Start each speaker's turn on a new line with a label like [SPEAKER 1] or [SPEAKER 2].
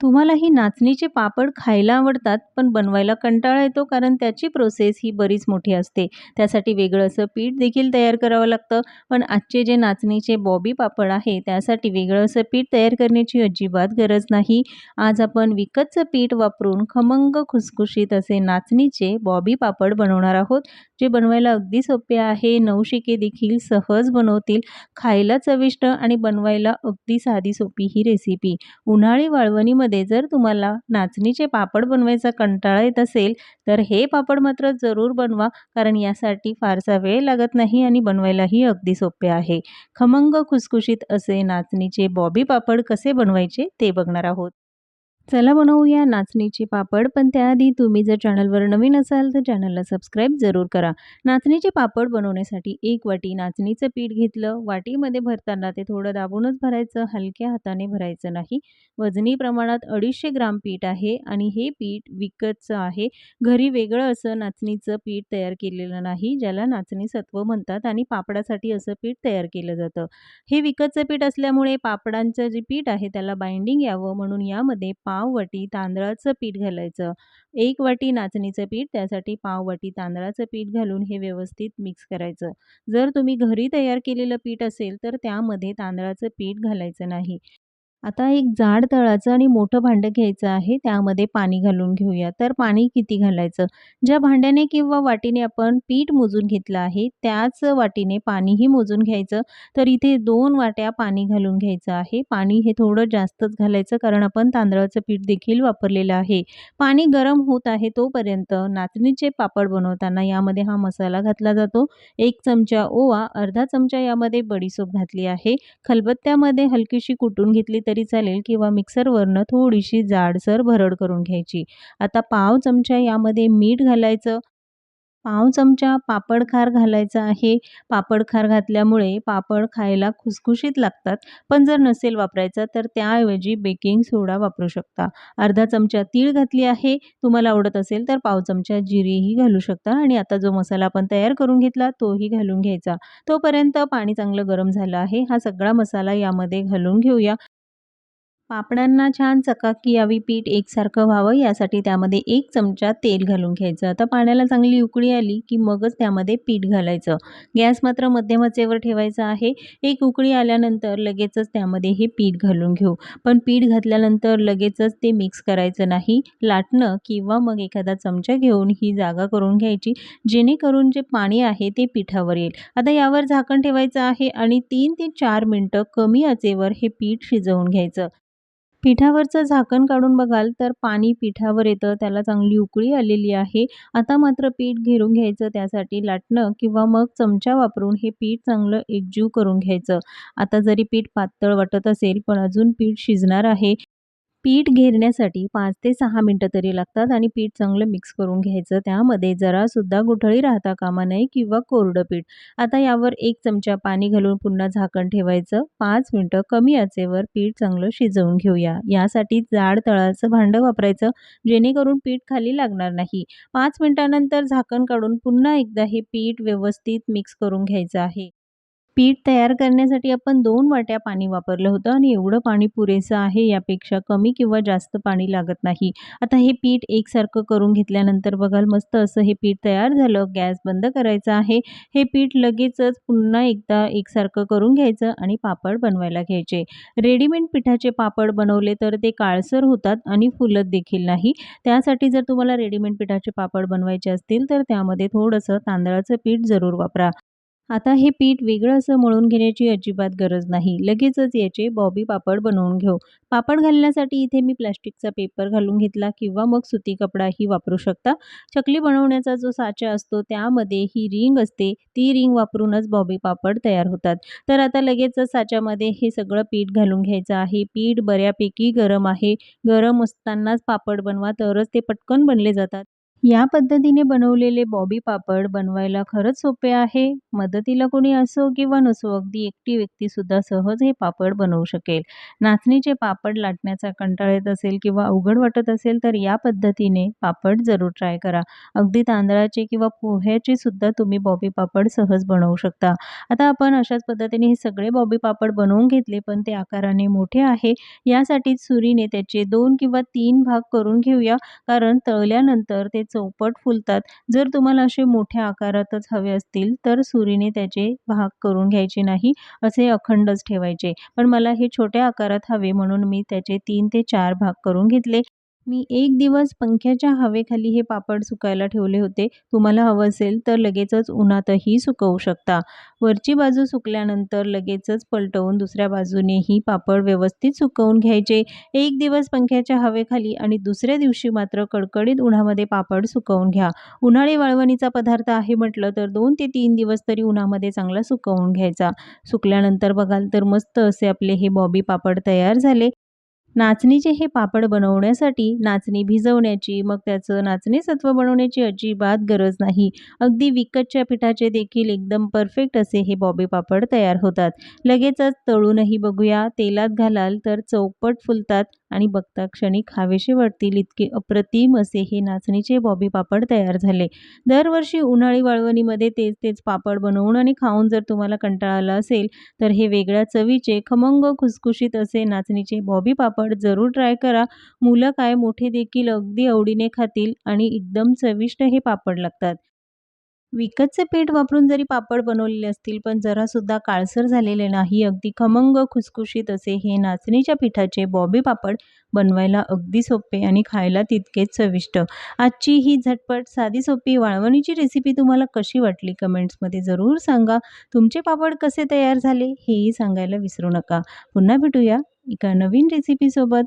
[SPEAKER 1] तुम्हालाही नाचणीचे पापड खायला आवडतात पण बनवायला कंटाळा येतो कारण त्याची प्रोसेस ही बरीच मोठी असते. त्यासाठी वेगळं असं पीठ देखील तयार करावं लागतं. पण आजचे जे नाचणीचे बॉबी पापड आहे त्यासाठी वेगळं असं पीठ तयार करण्याची अजिबात गरज नाही. आज आपण विकतचं पीठ वापरून खमंग खुसखुशीत असे नाचणीचे बॉबी पापड बनवणार आहोत जे बनवायला अगदी सोपे आहे नवशिके देखील सहज बनवतील. खायला चविष्ट आणि बनवायला अगदी साधी सोपी ही रेसिपी उन्हाळी वाळवणीमध्ये मध्ये जर तुम्हाला नाचणीचे पापड बनवायचा कंटाळा येत असेल तर हे पापड मात्र जरूर बनवा कारण यासाठी फारसा वेळ लागत नाही आणि बनवायलाही अगदी सोपे आहे. खमंग खुसखुशीत असे नाचणीचे बॉबी पापड कसे बनवायचे ते बघणार आहोत. चला बनवूया नाचणीचे पापड पण त्याआधी तुम्ही जर चॅनलवर नवीन असाल तर चॅनलला सबस्क्राईब जरूर करा. नाचणीचे पापड बनवण्यासाठी एक वाटी नाचणीचं पीठ घेतलं. वाटीमध्ये भरताना ते थोडं दाबूनच भरायचं हलक्या हाताने भरायचं नाही. वजनी प्रमाणात अडीचशे ग्राम पीठ आहे आणि हे पीठ विकतचं आहे. घरी वेगळं असं नाचणीचं पीठ तयार केलेलं नाही ज्याला नाचणी सत्व म्हणतात आणि पापडासाठी असं पीठ तयार केलं जातं. हे विकतचं पीठ असल्यामुळे पापडांचं जे पीठ आहे त्याला बाइंडिंग यावं म्हणून यामध्ये पा पाव वाटी तांदळाचं पीठ घालायचं. एक वाटी नाचणीचं पीठ त्यासाठी पाव वाटी तांदळाचं पीठ घालून हे व्यवस्थित मिक्स करायचं. जर तुम्ही घरी तयार केलेलं पीठ असेल तर त्यामध्ये तांदळाचं पीठ घालायचं नाही. आता एक जाड तळाचं आणि मोठं भांडं घ्यायचं आहे त्यामध्ये पाणी घालून घेऊया. तर पाणी किती घालायचं? ज्या भांड्याने किंवा वाटीने आपण पीठ मोजून घेतलं आहे त्याच वाटीने पाणीही मोजून घ्यायचं. तर इथे दोन वाट्या पाणी घालून घ्यायचं आहे. पाणी हे थोडं जास्तच घालायचं कारण आपण तांदळाचं पीठ देखील वापरलेलं आहे. पाणी गरम होत आहे तोपर्यंत नाचणीचे पापड बनवताना यामध्ये हा मसाला घातला जातो. एक चमचा ओवा अर्धा चमचा यामध्ये बडीसोप घातली आहे. खलबत्त्यामध्ये हलकीशी कुटून घेतली तरी चालेल किंवा मिक्सरवरनं थोडीशी जाडसर भरड करून घ्यायची. आता पाव चमचा यामध्ये मीठ घालायचं. पाव चमचा पापड खार घालायचा आहे. पापड खार घातल्यामुळे पापड खायला खुसखुशीत लागतात. पण जर नसेल वापरायचा तर त्याऐवजी बेकिंग सोडा वापरू शकता. अर्धा चमचा तीळ घातली आहे. तुम्हाला आवडत असेल तर पाव चमचा जिरीही घालू शकता. आणि आता जो मसाला आपण तयार करून घेतला तोही घालून घ्यायचा. तोपर्यंत पाणी चांगलं गरम झालं आहे. हा सगळा मसाला यामध्ये घालून घेऊया. पापडांना छान चकाकी यावी पीठ एकसारखं व्हावं यासाठी त्यामध्ये एक चमचा तेल घालून घ्यायचं. आता पाण्याला चांगली उकळी आली की मगच त्यामध्ये पीठ घालायचं. गॅस मात्र मध्यमचेवर ठेवायचा आहे. एक उकळी आल्यानंतर लगेचच त्यामध्ये हे पीठ घालून घेऊ. पण पीठ घातल्यानंतर लगेचच ते मिक्स करायचं नाही. लाटणं किंवा मग एखादा चमचा घेऊन ही जागा करून घ्यायची जेणेकरून जे पाणी आहे ते पिठावर येईल. आता यावर झाकण ठेवायचं आहे आणि तीन ते चार मिनटं कमी आचेवर हे पीठ शिजवून घ्यायचं. पिठावरचं झाकण काढून बघाल तर पाणी पिठावर येतं त्याला चांगली उकळी आलेली आहे. आता मात्र पीठ घेरून घ्यायचं त्यासाठी लाटणं किंवा मग चमचा वापरून हे पीठ चांगलं एकजीव करून घ्यायचं. आता जरी पीठ पातळ वाटत असेल पण अजून पीठ शिजणार आहे. पीठ घेरण्यासाठी पाच ते सहा मिनटं तरी लागतात आणि पीठ चांगलं मिक्स करून घ्यायचं. त्यामध्ये जरासुद्धा गुठळी राहता कामा नये किंवा कोरडं पीठ. आता यावर एक चमचा पाणी घालून पुन्हा झाकण ठेवायचं. पाच मिनटं कमी आचेवर पीठ चांगलं शिजवून घेऊया. यासाठी जाड तळाचं भांडं वापरायचं जेणेकरून पीठ खाली लागणार नाही. पाच मिनटानंतर झाकण काढून पुन्हा एकदा हे पीठ व्यवस्थित मिक्स करून घ्यायचं आहे. पीठ तयार करण्यासाठी आपण दोन वाट्या पाणी वापरलं होतं आणि एवढं पाणी पुरेसं आहे यापेक्षा कमी किंवा जास्त पाणी लागत नाही. आता हे पीठ एकसारखं करून घेतल्यानंतर बघाल मस्त असं हे पीठ तयार झालं. गॅस बंद करायचं आहे. हे पीठ लगेचच पुन्हा एकदा एकसारखं करून घ्यायचं आणि पापड बनवायला घ्यायचे. रेडीमेड पिठाचे पापड बनवले तर ते काळसर होतात आणि फुलत देखील नाही. त्यासाठी जर तुम्हाला रेडीमेड पिठाचे पापड बनवायचे असतील तर त्यामध्ये थोडंसं तांदळाचं पीठ जरूर वापरा. आता हे पीठ वेगळं असं मळून घेण्याची अजिबात गरज नाही. लगेचच याचे बॉबी पापड बनवून घेऊ. पापड घालण्यासाठी इथे मी प्लॅस्टिकचा पेपर घालून घेतला किंवा मग सुती कपडाही वापरू शकता. चकली बनवण्याचा जो साचा असतो त्यामध्ये ही रिंग असते. ती रिंग वापरूनच बॉबी पापड तयार होतात. तर आता लगेचच साच्यामध्ये हे सगळं पीठ घालून घ्यायचं आहे. पीठ बऱ्यापैकी गरम आहे. गरम असतानाच पापड बनवा तरच ते पटकन बनले जातात. या पद्धतीने बनवलेले बॉबी पापड बनवायला खरंच सोपे आहे. मदतीला कोणी असो किंवा नसो, अगदी एकटी व्यक्तीसुद्धा सहज हे पापड बनवू शकेल. नाचणीचे पापड लाटण्याचा कंटाळ येत असेल किंवा अवघड वाटत असेल, तर या पद्धतीने पापड जरूर ट्राय करा. अगदी तांदळाचे किंवा पोह्याचे सुद्धा तुम्ही बॉबी पापड सहज बनवू शकता. आता आपण अशाच पद्धतीने हे सगळे बॉबी पापड बनवून घेतले, पण ते आकाराने मोठे आहे. यासाठी सुरीने त्याचे दोन किंवा तीन भाग करून घेऊया, कारण तळल्यानंतर ते चौपट फुलतात. जर तुम्हाला असे मोठ्या आकारातच हवे असतील, तर सुरीने त्याचे भाग करून घ्यायचे नाही, असे अखंडच ठेवायचे. पण मला हे छोट्या आकारात हवे म्हणून मी त्याचे तीन ते चार भाग करून घेतले. मी एक दिवस पंख्याच्या हवेखाली हे पापड सुकायला ठेवले होते. तुम्हाला हवं असेल तर लगेचच उन्हातही सुकवू शकता. वरची बाजू सुकल्यानंतर लगेचच पलटवून दुसऱ्या बाजूनेही पापड व्यवस्थित सुकवून घ्यायचे. एक दिवस पंख्याच्या हवेखाली आणि दुसऱ्या दिवशी मात्र कडकडीत उन्हामध्ये पापड सुकवून घ्या. उन्हाळी वाळवणीचा पदार्थ आहे म्हटलं तर दोन ते तीन दिवस तरी उन्हामध्ये चांगला सुकवून घ्यायचा. सुकल्यानंतर बघाल तर मस्त असे आपले हे बॉबी पापड तयार झाले. नाचणीचे हे पापड बनवण्यासाठी नाचणी भिजवण्याची, मग त्याचं नाचणी सत्व बनवण्याची अजिबात गरज नाही. अगदी विकतच्या पिठाचे देखील एकदम परफेक्ट असे हे बॉबी पापड तयार होतात. लगेचच तळूनही बघूया. तेलात घालाल तर चौपट फुलतात आणि बघता क्षणी खावेसे वाटतील इतके अप्रतिम असे हे नाचणीचे बॉबी पापड तयार झाले. दरवर्षी उन्हाळी वाळवणीमध्ये तेच तेच पापड बनवून आणि खाऊन जर तुम्हाला कंटाळा आला असेल, तर हे वेगळ्या चवीचे खमंग खुसखुशीत असे नाचणीचे बॉबी पापड जरूर ट्राय करा. मुलं काय मोठे देखील अगदी आवडीने खातील आणि एकदम चविष्ट हे पापड लागतात. विकतचे पीठ वापरून जरी पापड बनवलेले असतील, पण जरासुद्धा काळसर झालेले नाही. अगदी खमंग खुसखुशीत असे हे नाचणीच्या पिठाचे बॉबी पापड बनवायला अगदी सोपे आणि खायला तितकेच चविष्ट. आजची ही झटपट, साधी, सोपी वाळवणीची रेसिपी तुम्हाला कशी वाटली? कमेंट्समध्ये जरूर सांगा. तुमचे पापड कसे तयार झाले हेही सांगायला विसरू नका. पुन्हा भेटूया एका नवीन रेसिपीसोबत.